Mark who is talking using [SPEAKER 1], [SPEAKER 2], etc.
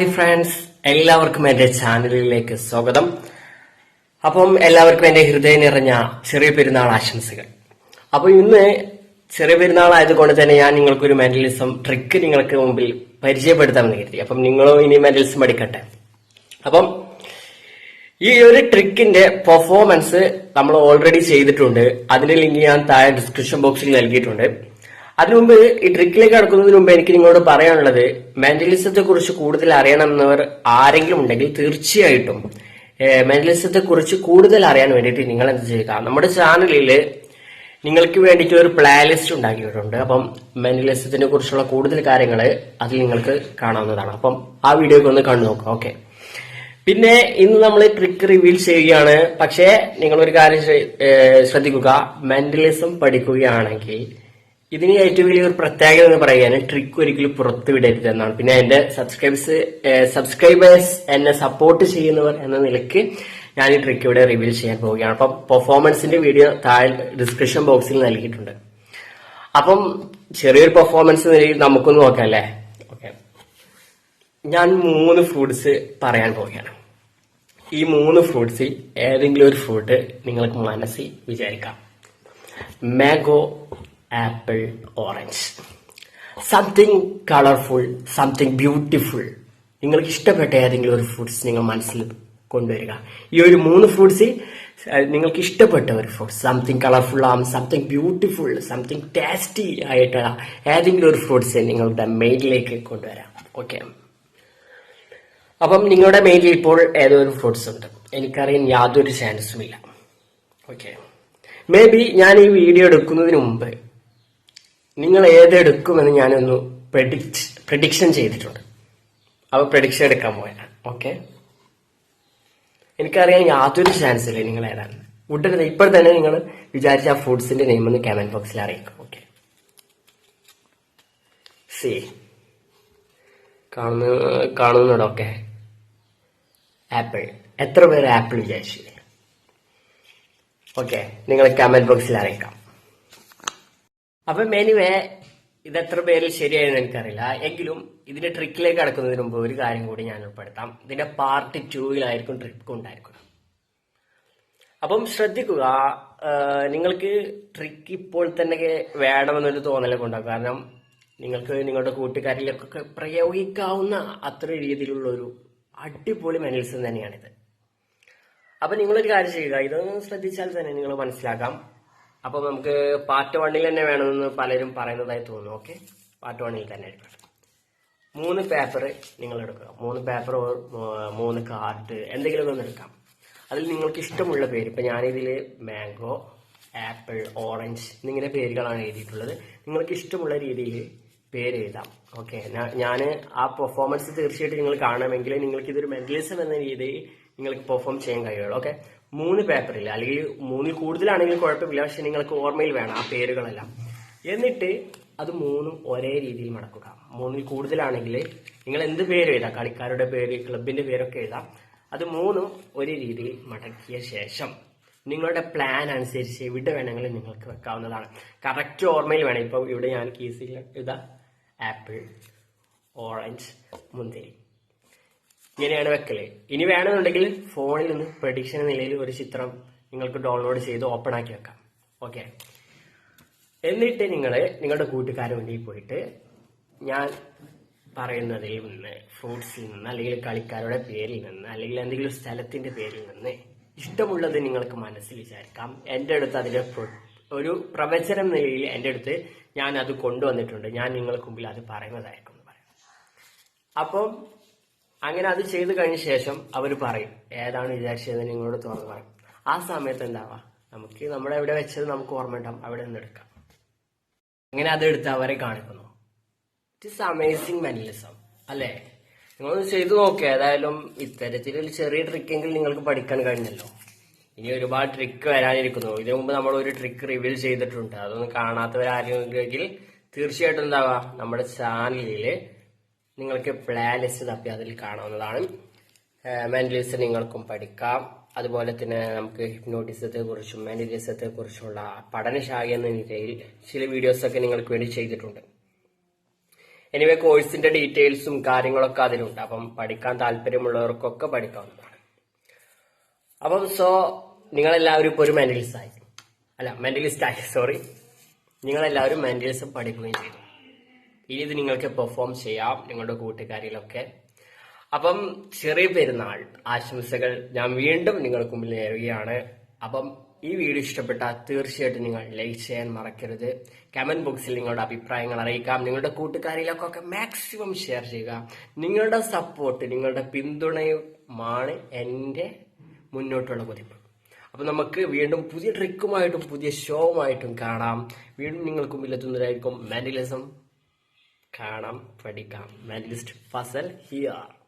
[SPEAKER 1] Hi friends എല്ലാവർക്കും എന്റെ ചാനലിലേക്ക് സ്വാഗതം. അപ്പം എല്ലാവർക്കും എന്റെ ഹൃദയം നിറഞ്ഞ ചെറിയ പെരുന്നാൾ ആശംസകൾ. അപ്പൊ ഇന്ന് ചെറിയ പെരുന്നാൾ ആയതുകൊണ്ട് തന്നെ ഞാൻ നിങ്ങൾക്കൊരു മെന്റലിസം ട്രിക്ക് നിങ്ങൾക്ക് മുമ്പിൽ പരിചയപ്പെടുത്താമെന്ന് കരുതി. അപ്പം നിങ്ങളും ഇനി മെന്റലിസം പഠിക്കട്ടെ അപ്പം ഈ ഒരു ട്രിക്കിന്റെ പെർഫോമൻസ് നമ്മൾ ഓൾറെഡി ചെയ്തിട്ടുണ്ട്. അതിന്റെ ലിങ്ക് ഞാൻ താഴെ ഡിസ്ക്രിപ്ഷൻ ബോക്സിൽ നൽകിയിട്ടുണ്ട്. അതിനു മുമ്പ് ഈ ട്രിക്കിലേക്ക് കടക്കുന്നതിന് മുമ്പ് എനിക്ക് നിങ്ങളോട് പറയാനുള്ളത് മെന്റലിസത്തെ കുറിച്ച് കൂടുതൽ അറിയണമെന്നവർ ആരെങ്കിലും ഉണ്ടെങ്കിൽ തീർച്ചയായിട്ടും മെന്റലിസത്തെ കുറിച്ച് കൂടുതൽ അറിയാൻ വേണ്ടിയിട്ട് നിങ്ങൾ എന്ത് ചെയ്യുക? നമ്മുടെ ചാനലിൽ നിങ്ങൾക്ക് വേണ്ടിയിട്ട് ഒരു പ്ലേലിസ്റ്റ് ഉണ്ടാക്കിയിട്ടുണ്ട്. അപ്പം മെന്റലിസത്തിനെ കുറിച്ചുള്ള കൂടുതൽ കാര്യങ്ങൾ അതിൽ നിങ്ങൾക്ക് കാണാവുന്നതാണ്. അപ്പം ആ വീഡിയോ ഒന്ന് കണ്ടു നോക്കുക. ഓക്കെ. പിന്നെ ഇന്ന് നമ്മൾ ട്രിക്ക് റിവീൽ ചെയ്യുകയാണ്. പക്ഷേ നിങ്ങൾ ഒരു കാര്യം ശ്രദ്ധിക്കുക. മെന്റലിസം പഠിക്കുകയാണെങ്കിൽ ഇതിന് ഏറ്റവും വലിയ ഒരു പ്രത്യേകത എന്ന് പറയുകയാണ് ട്രിക്ക് ഒരിക്കലും പുറത്തു വിടരുത് എന്നാണ്. പിന്നെ എന്റെ സബ്സ്ക്രൈബേഴ്സ് സബ്സ്ക്രൈബേഴ്സ് എന്നെ സപ്പോർട്ട് ചെയ്യുന്നവർ എന്ന നിലയ്ക്ക് ഞാൻ ഈ ട്രിക്ക് ഇവിടെ റിവീൽ ചെയ്യാൻ പോവുകയാണ്. അപ്പം പെർഫോമൻസിന്റെ വീഡിയോ താഴെ ഡിസ്ക്രിപ്ഷൻ ബോക്സിൽ നൽകിയിട്ടുണ്ട്. അപ്പം ചെറിയൊരു പെർഫോമൻസ് നിലയിൽ നമുക്കൊന്ന് നോക്കാം അല്ലേ? ഓക്കെ ഞാൻ മൂന്ന് ഫ്രൂട്ട്സ് പറയാൻ പോവുകയാണ്. ഈ മൂന്ന് ഫ്രൂട്ട്സിൽ ഏതെങ്കിലും ഒരു ഫ്രൂട്ട് നിങ്ങൾക്ക് മനസ്സിൽ വിചാരിക്കാം. Mango apple orange. Something colourful something beautiful നിങ്ങൾക്ക് ഇഷ്ടപ്പെട്ട ഏതെങ്കിലും ഒരു ഫ്രൂട്ട്സ് നിങ്ങൾ മനസ്സിൽ കൊണ്ടുവരിക. ഈ ഒരു മൂന്ന് ഫ്രൂട്ട്സ് നിങ്ങൾക്ക് ഇഷ്ടപ്പെട്ട ഒരു ഫ്രൂട്ട്സ് സംതിങ് കളർഫുൾ ആവും സംതിങ് ബ്യൂട്ടിഫുൾ സംതിങ് ടേസ്റ്റി ആയിട്ടുള്ള ഏതെങ്കിലും ഒരു ഫ്രൂട്ട്സ് നിങ്ങളുടെ മെയിലിലേക്ക് കൊണ്ടുവരാം. ഓക്കെ അപ്പം നിങ്ങളുടെ മെയിലിൽ ഇപ്പോൾ ഏതോ ഒരു ഫ്രൂട്ട്സ് ഉണ്ട്? എനിക്കറിയാൻ യാതൊരു ചാൻസും ഇല്ല. ഓക്കെ മേ ബി ഞാൻ ഈ വീഡിയോ എടുക്കുന്നതിന് മുമ്പ് നിങ്ങൾ ഏതെടുക്കുമെന്ന് ഞാനൊന്ന് പ്രഡിക്റ്റ് പ്രഡിക്ഷൻ ചെയ്തിട്ടുണ്ട്. അവ പ്രഡിക്ഷൻ എടുക്കാൻ പോയാണ് ഓക്കെ എനിക്കറിയാൻ യാതൊരു ചാൻസ് ഇല്ല നിങ്ങൾ ഏതാണ്. ഉടനെ ഇപ്പോൾ തന്നെ നിങ്ങൾ വിചാരിച്ച ആ ഫുഡ്സിന്റെ നെയിം ഒന്ന് കമന്റ് ബോക്സിൽ അറിയിക്കും. ഓക്കെ സി കാണുന്ന കാണുന്നുണ്ടോ? ഓക്കെ ആപ്പിൾ എത്ര പേര് ആപ്പിൾ വിചാരിച്ചു ഓക്കെ നിങ്ങൾ കമന്റ് ബോക്സിൽ അറിയിക്കാം. അപ്പം ഇത് എത്ര പേരിൽ ശരിയായെന്ന് എനിക്കറിയില്ല. എങ്കിലും ഇതിന്റെ ട്രിക്കിലേക്ക് കടക്കുന്നതിന് മുമ്പ് ഒരു കാര്യം കൂടി ഞാൻ ഉൾപ്പെടുത്താം. ഇതിന്റെ പാർട്ട് ടൂവിലായിരിക്കും ട്രിക്ക് ഉണ്ടായിരിക്കണം അപ്പം ശ്രദ്ധിക്കുക നിങ്ങൾക്ക് ട്രിക്ക് ഇപ്പോൾ തന്നെ വേണമെന്നൊരു തോന്നലൊക്കെ ഉണ്ടാകും. കാരണം നിങ്ങൾക്ക് നിങ്ങളുടെ കൂട്ടുകാരിലൊക്കെ പ്രയോഗിക്കാവുന്ന അത്ര രീതിയിലുള്ള ഒരു അടിപൊളി മെനൽസ് തന്നെയാണിത്. അപ്പൊ നിങ്ങളൊരു കാര്യം ചെയ്യുക ഇതൊന്ന് ശ്രദ്ധിച്ചാൽ തന്നെ നിങ്ങൾ മനസ്സിലാക്കാം. അപ്പൊ നമുക്ക് പാർട്ട് വണ്ണിൽ തന്നെ വേണമെന്ന് പലരും പറയുന്നതായി തോന്നുന്നു. ഓക്കെ പാർട്ട് വണ്ണിൽ തന്നെ എടുക്കണം മൂന്ന് പേപ്പർ നിങ്ങൾ എടുക്കുക. മൂന്ന് പേപ്പർ മൂന്ന് കാർഡ് എന്തെങ്കിലും ഒന്ന് എടുക്കാം. അതിൽ നിങ്ങൾക്ക് ഇഷ്ടമുള്ള പേര് ഇപ്പൊ ഞാനിതിൽ മാംഗോ ആപ്പിൾ ഓറഞ്ച് എന്നിങ്ങനെ പേരുകളാണ് എഴുതിയിട്ടുള്ളത്. നിങ്ങൾക്ക് ഇഷ്ടമുള്ള രീതിയിൽ പേര് എഴുതാം. ഓക്കെ ഞാൻ ആ പെർഫോമൻസ് തീർച്ചയായിട്ടും നിങ്ങൾ കാണണമെങ്കിൽ നിങ്ങൾക്ക് ഇതൊരു മെന്റലിസം എന്ന രീതിയിൽ നിങ്ങൾക്ക് പെർഫോം ചെയ്യാൻ കഴിയുള്ളൂ ഓക്കെ മൂന്ന് പേപ്പറിൽ അല്ലെങ്കിൽ മൂന്നിൽ കൂടുതലാണെങ്കിൽ കുഴപ്പമില്ല പക്ഷെ നിങ്ങൾക്ക് ഓർമ്മയിൽ വേണം ആ പേരുകളെല്ലാം. എന്നിട്ട് അത് മൂന്നും ഒരേ രീതിയിൽ മടക്കുക. മൂന്നിൽ കൂടുതലാണെങ്കിൽ നിങ്ങൾ എന്ത് പേര് എഴുതാം? കളിക്കാരുടെ പേര് ക്ലബിന്റെ പേരൊക്കെ എഴുതാം. അത് മൂന്നും ഒരേ രീതിയിൽ മടക്കിയ ശേഷം നിങ്ങളുടെ പ്ലാൻ അനുസരിച്ച് എവിടെ വേണമെങ്കിലും നിങ്ങൾക്ക് വെക്കാവുന്നതാണ്. കറക്റ്റ് ഓർമ്മയിൽ വേണം. ഇപ്പൊ ഇവിടെ ഞാൻ കീസിൽ ഇതാ ആപ്പിൾ ഓറഞ്ച് മുന്തിരി. ഇങ്ങനെയാണ് വെക്കൽ. ഇനി വേണമെന്നുണ്ടെങ്കിൽ ഫോണിൽ നിന്ന് പ്രഡിക്ഷൻ നിലയിൽ ഒരു ചിത്രം നിങ്ങൾക്ക് ഡൗൺലോഡ് ചെയ്ത് ഓപ്പൺ ആക്കി വെക്കാം. ഓക്കെ എന്നിട്ട് നിങ്ങൾ നിങ്ങളുടെ കൂട്ടുകാരൻ വേണ്ടി പോയിട്ട് ഞാൻ പറയുന്നതിൽ നിന്ന് ഫ്രൂട്ട്സിൽ നിന്ന് അല്ലെങ്കിൽ കളിക്കാരുടെ പേരിൽ നിന്ന് അല്ലെങ്കിൽ എന്തെങ്കിലും സ്ഥലത്തിന്റെ പേരിൽ നിന്ന് ഇഷ്ടമുള്ളത് നിങ്ങൾക്ക് മനസ്സിൽ വിചാരിക്കാം. എന്റെ അടുത്ത് അതിന്റെ പ്ര- ഒരു പ്രവചനം നിലയിൽ എന്റെ അടുത്ത് ഞാൻ അത് കൊണ്ടുവന്നിട്ടുണ്ട്. ഞാൻ നിങ്ങൾക്ക് മുമ്പിൽ അത് പറയുന്നതായിരിക്കും എന്ന് പറയാം. അപ്പം അങ്ങനെ അത് ചെയ്തു കഴിഞ്ഞ ശേഷം അവർ പറയും ഏതാണ് വിചാരിച്ചത് നിങ്ങളോട് തുറന്നു പറയും ആ സമയത്ത് എന്താവാ? നമുക്ക് നമ്മുടെ എവിടെ വെച്ചത് നമുക്ക് ഓർമ്മ ഉണ്ടാവും. അവിടെ നിന്ന് എടുക്കാം. അങ്ങനെ അത് എടുത്ത് അവരെ കാണിക്കുന്നു. ഇറ്റ്സ് അമേസിങ് മെനലിസം അല്ലേ? നിങ്ങളൊന്ന് ചെയ്തു നോക്കുക ഏതായാലും ഇത്തരത്തിലൊരു ചെറിയ ട്രിക്കെങ്കിൽ നിങ്ങൾക്ക് പഠിക്കാൻ കഴിഞ്ഞല്ലോ. ഇനി ഒരുപാട് ട്രിക്ക് വരാനിരിക്കുന്നു. ഇതിനു മുമ്പ് നമ്മൾ ഒരു ട്രിക്ക് റിവീൽ ചെയ്തിട്ടുണ്ട്. അതൊന്നും കാണാത്തവരാരെങ്കിൽ തീർച്ചയായിട്ടും എന്താവാ? നമ്മുടെ ചാനലിൽ നിങ്ങൾക്ക് പ്ലേ ലിസ്റ്റ് തപ്പി അതിൽ കാണാവുന്നതാണ്. മെന്റലിസം നിങ്ങൾക്കും പഠിക്കാം. അതുപോലെ തന്നെ നമുക്ക് ഹിപ്നോട്ടിസത്തെ കുറിച്ചും മെന്റലിസത്തെ കുറിച്ചുള്ള പഠനശാഖ എന്ന നിലയിൽ ചില വീഡിയോസ് ഒക്കെ നിങ്ങൾക്ക് വേണ്ടി ചെയ്തിട്ടുണ്ട്. എനിവേ കോഴ്സിന്റെ ഡീറ്റെയിൽസും കാര്യങ്ങളൊക്കെ അതിലുണ്ട്. അപ്പം പഠിക്കാൻ താല്പര്യമുള്ളവർക്കൊക്കെ പഠിക്കാവുന്നതാണ്. അപ്പം സോ നിങ്ങളെല്ലാവരും ഇപ്പോൾ ഒരു മെന്റലിസ്റ്റ് ആയി. അല്ല മെന്റലിസ്റ്റ് ആയി സോറി നിങ്ങളെല്ലാവരും മെന്റലിസം പഠിക്കുകയും ചെയ്തു. ഇനി ഇത് നിങ്ങൾക്ക് പെർഫോം ചെയ്യാം നിങ്ങളുടെ കൂട്ടുകാരിലൊക്കെ അപ്പം ചെറിയ പെരുന്നാൾ ആശംസകൾ ഞാൻ വീണ്ടും നിങ്ങൾക്ക് മുമ്പിൽ നേരുകയാണ്. അപ്പം ഈ വീഡിയോ ഇഷ്ടപ്പെട്ടാൽ തീർച്ചയായിട്ടും നിങ്ങൾ ലൈക്ക് ചെയ്യാൻ മറക്കരുത്. കമന്റ് ബോക്സിൽ നിങ്ങളുടെ അഭിപ്രായങ്ങൾ അറിയിക്കാം. നിങ്ങളുടെ കൂട്ടുകാരിലൊക്കെ മാക്സിമം ഷെയർ ചെയ്യുക. നിങ്ങളുടെ സപ്പോർട്ട് നിങ്ങളുടെ പിന്തുണയുമാണ് എന്റെ മുന്നോട്ടുള്ള കുതിപ്പ് അപ്പം നമുക്ക് വീണ്ടും പുതിയ ട്രിക്കുമായിട്ടും പുതിയ ഷോവുമായിട്ടും കാണാം. വീണ്ടും നിങ്ങൾക്ക് മുമ്പിൽ എത്തുന്നതായിരിക്കും മാൻഡലിസം കാണാം പഠിക്കാം. മാൻഡലിസ്റ്റ് ഫസൽ ഹിയർ